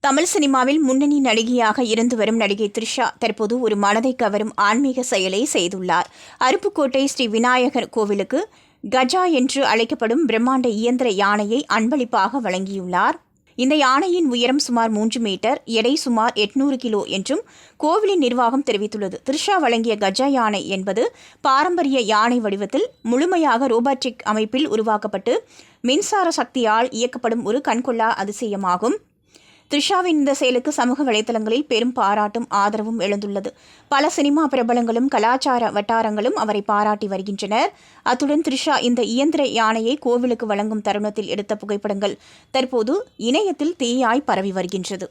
தமிழ் சினிமாவில் முன்னணி நடிகையாக இருந்து வரும் நடிகை த்ரிஷா தற்போது ஒரு மனதை கவரும் ஆன்மீக செயலை செய்துள்ளார். அருப்புக்கோட்டை ஸ்ரீ விநாயகர் கோவிலுக்கு கஜா என்று அழைக்கப்படும் பிரம்மாண்ட இயந்திர யானையை அன்பளிப்பாக வழங்கியுள்ளார். இந்த யானையின் உயரம் சுமார் மூன்று மீட்டர் எடை சுமார் எட்நூறு கிலோ என்றும் கோவிலின் நிர்வாகம் தெரிவித்துள்ளது. த்ரிஷா வழங்கிய கஜா யானை என்பது பாரம்பரிய யானை வடிவத்தில் முழுமையாக ரோபாட்டிக் அமைப்பில் உருவாக்கப்பட்டு மின்சார சக்தியால் இயக்கப்படும் ஒரு கண்கொள்ளா அதிசயமாகும். த்ரிஷாவின் இந்த செயலுக்கு சமூக வலைதளங்களில் பெரும் பாராட்டும் ஆதரவும் எழுந்துள்ளது. பல சினிமா பிரபலங்களும் கலாச்சார வட்டாரங்களும் அவரை பாராட்டி வருகின்றனர். அத்துடன் த்ரிஷா இந்த இயந்திர யானையை கோவிலுக்கு வழங்கும் தருணத்தில் எடுத்த புகைப்படங்கள். தற்போது இணையத்தில் தீயாய் பரவி வருகின்றது.